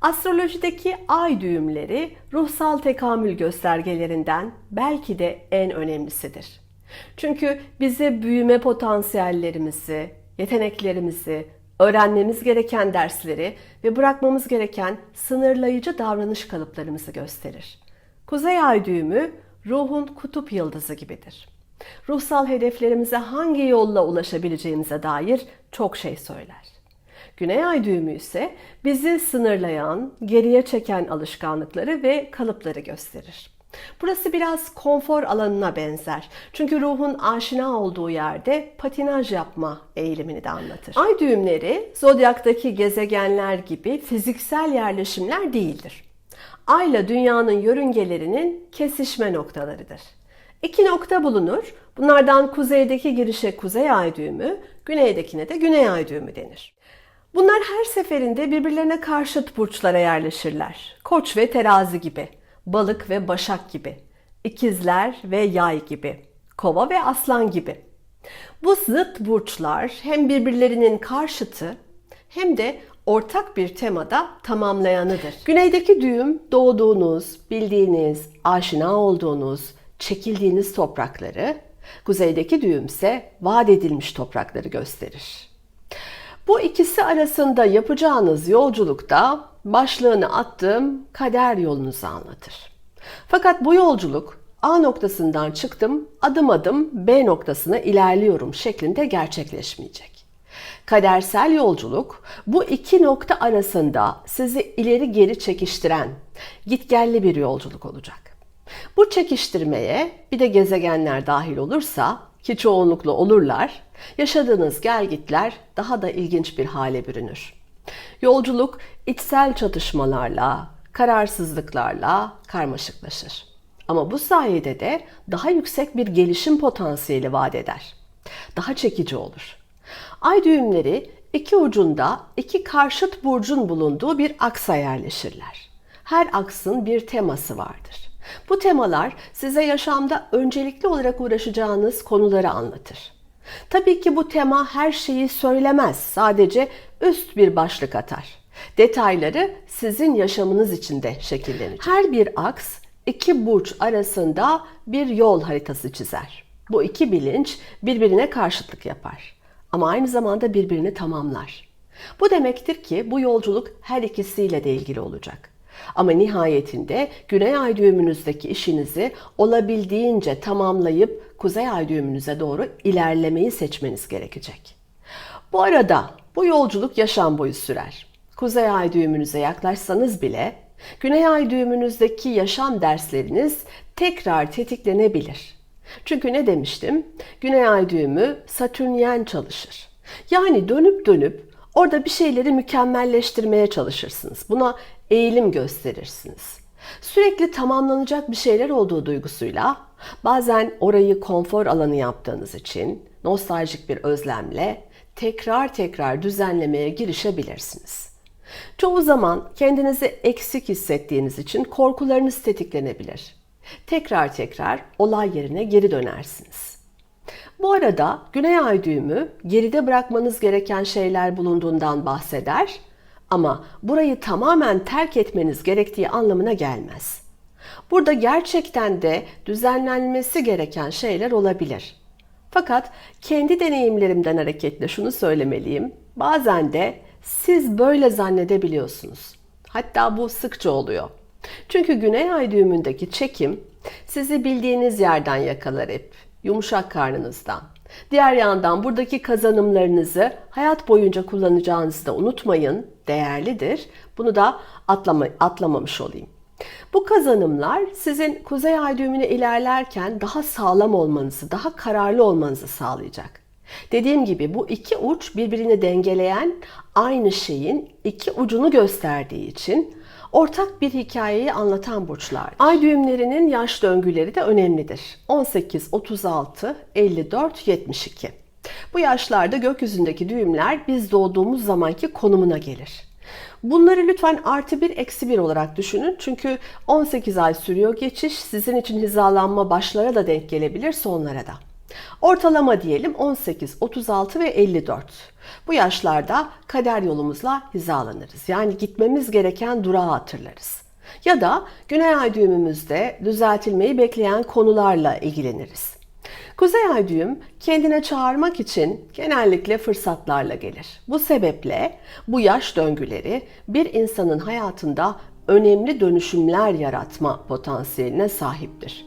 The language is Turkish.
Astrolojideki ay düğümleri ruhsal tekamül göstergelerinden belki de en önemlisidir. Çünkü bize büyüme potansiyellerimizi, yeteneklerimizi, öğrenmemiz gereken dersleri ve bırakmamız gereken sınırlayıcı davranış kalıplarımızı gösterir. Kuzey ay düğümü ruhun kutup yıldızı gibidir. Ruhsal hedeflerimize hangi yolla ulaşabileceğimize dair çok şey söyler. Güney ay düğümü ise bizi sınırlayan, geriye çeken alışkanlıkları ve kalıpları gösterir. Burası biraz konfor alanına benzer. Çünkü ruhun aşina olduğu yerde patinaj yapma eğilimini de anlatır. Ay düğümleri zodyaktaki gezegenler gibi fiziksel yerleşimler değildir. Ay ile dünyanın yörüngelerinin kesişme noktalarıdır. İki nokta bulunur. Bunlardan kuzeydeki girişe kuzey ay düğümü, güneydekine de güney ay düğümü denir. Bunlar her seferinde birbirlerine karşıt burçlara yerleşirler. Koç ve terazi gibi, balık ve başak gibi, ikizler ve yay gibi, kova ve aslan gibi. Bu zıt burçlar hem birbirlerinin karşıtı hem de ortak bir temada tamamlayanıdır. Güneydeki düğüm doğduğunuz, bildiğiniz, aşina olduğunuz, çekildiğiniz toprakları, kuzeydeki düğüm ise vaat edilmiş toprakları gösterir. Bu ikisi arasında yapacağınız yolculukta başlığını attığım kader yolunuzu anlatır. Fakat bu yolculuk A noktasından çıktım, adım adım B noktasına ilerliyorum şeklinde gerçekleşmeyecek. Kadersel yolculuk bu iki nokta arasında sizi ileri geri çekiştiren, gitgelli bir yolculuk olacak. Bu çekiştirmeye bir de gezegenler dahil olursa ki çoğunlukla olurlar, yaşadığınız gelgitler daha da ilginç bir hale bürünür. Yolculuk içsel çatışmalarla, kararsızlıklarla karmaşıklaşır. Ama bu sayede de daha yüksek bir gelişim potansiyeli vaat eder. Daha çekici olur. Ay düğümleri iki ucunda iki karşıt burcun bulunduğu bir aksa yerleşirler. Her aksın bir teması vardır. Bu temalar size yaşamda öncelikli olarak uğraşacağınız konuları anlatır. Tabii ki bu tema her şeyi söylemez, sadece üst bir başlık atar. Detayları sizin yaşamınız içinde şekillenecek. Her bir aks iki burç arasında bir yol haritası çizer. Bu iki bilinç birbirine karşıtlık yapar ama aynı zamanda birbirini tamamlar. Bu demektir ki bu yolculuk her ikisiyle de ilgili olacak. Ama nihayetinde güney ay düğümünüzdeki işinizi olabildiğince tamamlayıp kuzey ay düğümünüze doğru ilerlemeyi seçmeniz gerekecek. Bu arada bu yolculuk yaşam boyu sürer. Kuzey ay düğümünüze yaklaşsanız bile güney ay düğümünüzdeki yaşam dersleriniz tekrar tetiklenebilir. Çünkü ne demiştim? Güney ay düğümü satürnyen çalışır. Yani dönüp dönüp orada bir şeyleri mükemmelleştirmeye çalışırsınız. Buna eğilim gösterirsiniz. Sürekli tamamlanacak bir şeyler olduğu duygusuyla bazen orayı konfor alanı yaptığınız için nostaljik bir özlemle tekrar tekrar düzenlemeye girişebilirsiniz. Çoğu zaman kendinizi eksik hissettiğiniz için korkularınız tetiklenebilir. Tekrar tekrar olay yerine geri dönersiniz. Bu arada Güney Ay düğümü geride bırakmanız gereken şeyler bulunduğundan bahseder ama burayı tamamen terk etmeniz gerektiği anlamına gelmez. Burada gerçekten de düzenlenmesi gereken şeyler olabilir. Fakat kendi deneyimlerimden hareketle şunu söylemeliyim. Bazen de siz böyle zannedebiliyorsunuz. Hatta bu sıkça oluyor. Çünkü güney ay düğümündeki çekim sizi bildiğiniz yerden yakalar hep. Yumuşak karnınızdan. Diğer yandan buradaki kazanımlarınızı hayat boyunca kullanacağınızı da unutmayın. Değerlidir. Bunu da atlama, atlamamış olayım. Bu kazanımlar sizin kuzey ay düğümüne ilerlerken daha sağlam olmanızı, daha kararlı olmanızı sağlayacak. Dediğim gibi bu iki uç birbirini dengeleyen aynı şeyin iki ucunu gösterdiği için ortak bir hikayeyi anlatan burçlar. Ay düğümlerinin yaş döngüleri de önemlidir. 18, 36, 54, 72. Bu yaşlarda gökyüzündeki düğümler biz doğduğumuz zamanki konumuna gelir. Bunları lütfen artı bir eksi bir olarak düşünün. Çünkü 18 ay sürüyor geçiş. Sizin için hizalanma başlara da denk gelebilir sonlara da. Ortalama diyelim 18, 36 ve 54. Bu yaşlarda kader yolumuzla hizalanırız. Yani gitmemiz gereken durağı hatırlarız. Ya da güney ay düğümümüzde düzeltilmeyi bekleyen konularla ilgileniriz. Kuzey ay düğüm kendine çağırmak için genellikle fırsatlarla gelir. Bu sebeple bu yaş döngüleri bir insanın hayatında önemli dönüşümler yaratma potansiyeline sahiptir.